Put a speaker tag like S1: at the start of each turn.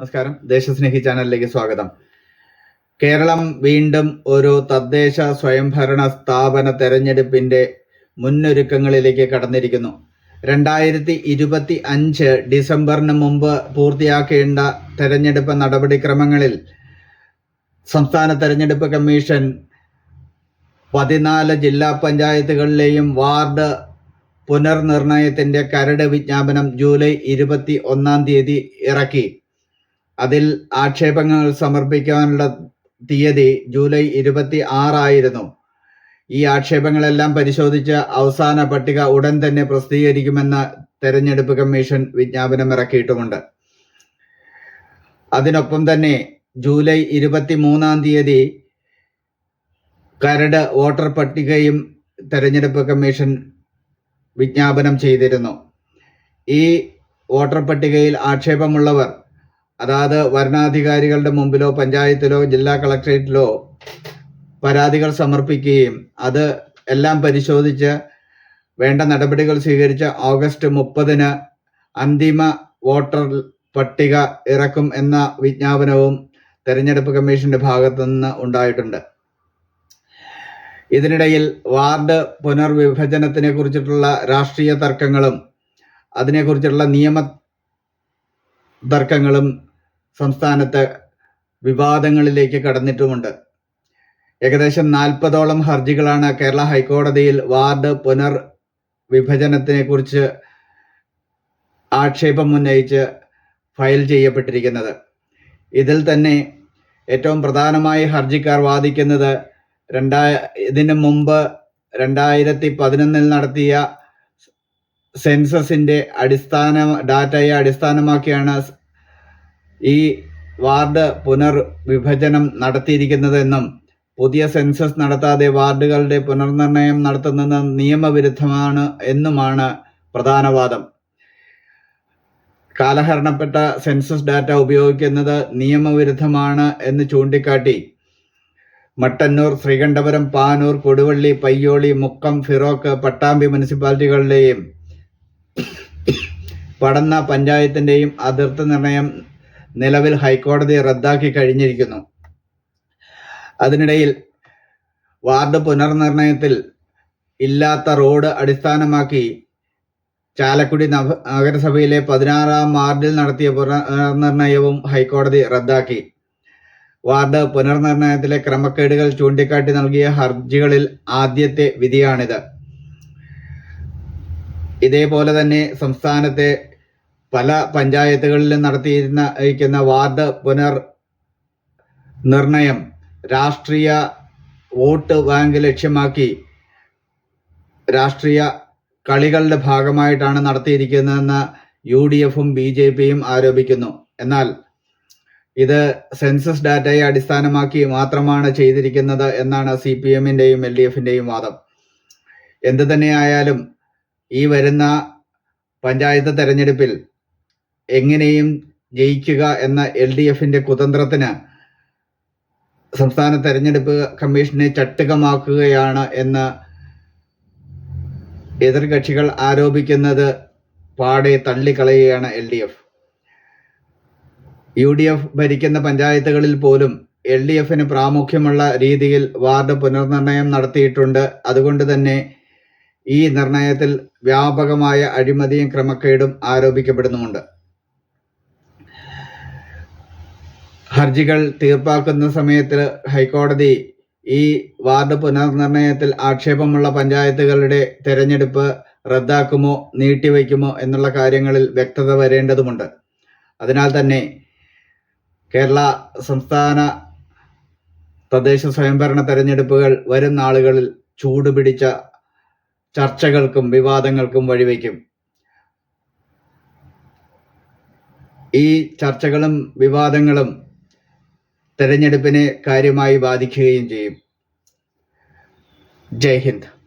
S1: നമസ്കാരം. ദേശസ്നേഹി ചാനലിലേക്ക് സ്വാഗതം. കേരളം വീണ്ടും ഒരു തദ്ദേശ സ്വയംഭരണ സ്ഥാപന തെരഞ്ഞെടുപ്പിന്റെ മുന്നൊരുക്കങ്ങളിലേക്ക് കടന്നിരിക്കുന്നു. രണ്ടായിരത്തി ഇരുപത്തി അഞ്ച് ഡിസംബറിന് മുമ്പ് പൂർത്തിയാക്കേണ്ട തെരഞ്ഞെടുപ്പ് നടപടിക്രമങ്ങളിൽ സംസ്ഥാന തെരഞ്ഞെടുപ്പ് കമ്മീഷൻ പതിനാല് ജില്ലാ പഞ്ചായത്തുകളിലെയും വാർഡ് പുനർനിർണയത്തിന്റെ കരട് വിജ്ഞാപനം ജൂലൈ ഇരുപത്തി ഒന്നാം തീയതി ഇറക്കി. അതിൽ ആക്ഷേപങ്ങൾ സമർപ്പിക്കാനുള്ള തീയതി ജൂലൈ ഇരുപത്തി ആറായിരുന്നു ഈ ആക്ഷേപങ്ങളെല്ലാം പരിശോധിച്ച് അവസാന പട്ടിക ഉടൻ തന്നെ പ്രസിദ്ധീകരിക്കുമെന്ന് തെരഞ്ഞെടുപ്പ് കമ്മീഷൻ വിജ്ഞാപനം ഇറക്കിയിട്ടുമുണ്ട് അതിനൊപ്പം തന്നെ ജൂലൈ ഇരുപത്തി മൂന്നാം തീയതി കരട് വോട്ടർ പട്ടികയും തെരഞ്ഞെടുപ്പ് കമ്മീഷൻ വിജ്ഞാപനം ചെയ്തിരുന്നു. ഈ വോട്ടർ പട്ടികയിൽ ആക്ഷേപമുള്ളവർ അതാത് വരണാധികാരികളുടെ മുമ്പിലോ പഞ്ചായത്തിലോ ജില്ലാ കളക്ട്രേറ്റിലോ പരാതികൾ സമർപ്പിക്കുകയും അത് എല്ലാം പരിശോധിച്ച് വേണ്ട നടപടികൾ സ്വീകരിച്ച് ഓഗസ്റ്റ് മുപ്പതിന് അന്തിമ വോട്ടർ പട്ടിക ഇറക്കും എന്ന വിജ്ഞാപനവും തെരഞ്ഞെടുപ്പ് കമ്മീഷന്റെ ഭാഗത്തു നിന്ന് ഉണ്ടായിട്ടുണ്ട്. ഇതിനിടയിൽ വാർഡ് പുനർവിഭജനത്തിനെ കുറിച്ചിട്ടുള്ള രാഷ്ട്രീയ തർക്കങ്ങളും അതിനെക്കുറിച്ചുള്ള നിയമ തർക്കങ്ങളും സംസ്ഥാനത്ത് വിവാദങ്ങളിലേക്ക് കടന്നിട്ടുമുണ്ട്. ഏകദേശം നാൽപ്പതോളം ഹർജികളാണ് കേരള ഹൈക്കോടതിയിൽ വാർഡ് പുനർ വിഭജനത്തിനെ കുറിച്ച് ആക്ഷേപം ഉന്നയിച്ച് ഫയൽ ചെയ്യപ്പെട്ടിരിക്കുന്നത്. ഇതിൽ തന്നെ ഏറ്റവും പ്രധാനമായി ഹർജിക്കാർ വാദിക്കുന്നത് രണ്ടാ ഇതിനു മുമ്പ് രണ്ടായിരത്തി പതിനൊന്നിൽ നടത്തിയ സെൻസസിന്റെ അടിസ്ഥാന ഡാറ്റയെ അടിസ്ഥാനമാക്കിയാണ് ഈ വാർഡ് പുനർവിഭജനം നടത്തിയിരിക്കുന്നതെന്നും പുതിയ സെൻസസ് നടത്താതെ വാർഡുകളുടെ പുനർനിർണയം നടത്തുന്നത് നിയമവിരുദ്ധമാണ് എന്നുമാണ് പ്രധാനവാദം. കാലഹരണപ്പെട്ട സെൻസസ് ഡാറ്റ ഉപയോഗിക്കുന്നത് നിയമവിരുദ്ധമാണ് എന്ന് ചൂണ്ടിക്കാട്ടി മട്ടന്നൂർ ശ്രീകണ്ഠപുരം പാനൂർ കൊടുവള്ളി പയ്യോളി മുക്കം ഫിറോക്ക് പട്ടാമ്പി മുനിസിപ്പാലിറ്റികളുടെയും പടന്ന പഞ്ചായത്തിന്റെയും അതിർത്തി നിർണയം നിലവിൽ ഹൈക്കോടതി റദ്ദാക്കി കഴിഞ്ഞിരിക്കുന്നു. അതിനിടയിൽ വാർഡ് പുനർനിർണയത്തിൽ ഇല്ലാത്ത റോഡ് അടിസ്ഥാനമാക്കി ചാലക്കുടി നഗരസഭയിലെ പതിനാറാം വാർഡിൽ നടത്തിയ പുനർനിർണയവും ഹൈക്കോടതി റദ്ദാക്കി. വാർഡ് പുനർനിർണയത്തിലെ ക്രമക്കേടുകൾ ചൂണ്ടിക്കാട്ടി നൽകിയ ഹർജികളിൽ ആദ്യത്തെ വിധിയാണിത്. ഇതേപോലെ തന്നെ സംസ്ഥാനത്തെ പല പഞ്ചായത്തുകളിലും നടത്തിയിരുന്ന ഇരിക്കുന്ന വാർഡ് പുനർ നിർണയം രാഷ്ട്രീയ വോട്ട് ബാങ്ക് ലക്ഷ്യമാക്കി രാഷ്ട്രീയ കളികളുടെ ഭാഗമായിട്ടാണ് നടത്തിയിരിക്കുന്നതെന്ന് യു ഡി എഫും ബി ജെ പിയും ആരോപിക്കുന്നു. എന്നാൽ ഇത് സെൻസസ് ഡാറ്റയെ അടിസ്ഥാനമാക്കി മാത്രമാണ് ചെയ്തിരിക്കുന്നത് എന്നാണ് സി പി എമ്മിന്റെയും എൽ ഡി എഫിന്റെയും വാദം. എന്തു തന്നെയായാലും ഈ വരുന്ന പഞ്ചായത്ത് തെരഞ്ഞെടുപ്പിൽ എങ്ങനെയും ജയിക്കുക എന്ന എൽ ഡി എഫിന്റെ കുതന്ത്രത്തിന് സംസ്ഥാന തെരഞ്ഞെടുപ്പ് കമ്മീഷനെ ചട്ടുകമാക്കുകയാണ് എന്ന് എതിർകക്ഷികൾ ആരോപിക്കുന്നത് പാടെ തള്ളിക്കളയുകയാണ് L D F. U D F ഭരിക്കുന്ന പഞ്ചായത്തുകളിൽ പോലും എൽ ഡി എഫിന് പ്രാമുഖ്യമുള്ള രീതിയിൽ വാർഡ് പുനർനിർണയം നടത്തിയിട്ടുണ്ട്. അതുകൊണ്ട് തന്നെ ഈ നിർണയത്തിൽ വ്യാപകമായ അഴിമതിയും ക്രമക്കേടും ആരോപിക്കപ്പെടുന്നുമുണ്ട്. ഹർജികൾ തീർപ്പാക്കുന്ന സമയത്ത് ഹൈക്കോടതി ഈ വാർഡ് പുനർനിർണയത്തിൽ ആക്ഷേപമുള്ള പഞ്ചായത്തുകളുടെ തെരഞ്ഞെടുപ്പ് റദ്ദാക്കുമോ നീട്ടിവയ്ക്കുമോ എന്നുള്ള കാര്യങ്ങളിൽ വ്യക്തത വരേണ്ടതുമുണ്ട്. അതിനാൽ തന്നെ കേരള സംസ്ഥാന തദ്ദേശ സ്വയംഭരണ തെരഞ്ഞെടുപ്പുകൾ വരും നാളുകളിൽ ചൂടുപിടിച്ച ചർച്ചകൾക്കും വിവാദങ്ങൾക്കും വഴിവെക്കും. ഈ ചർച്ചകളും വിവാദങ്ങളും തെരഞ്ഞെടുപ്പിനെ കാര്യമായി ബാധിക്കുകയും ചെയ്യും. ജയ് ഹിന്ദ്.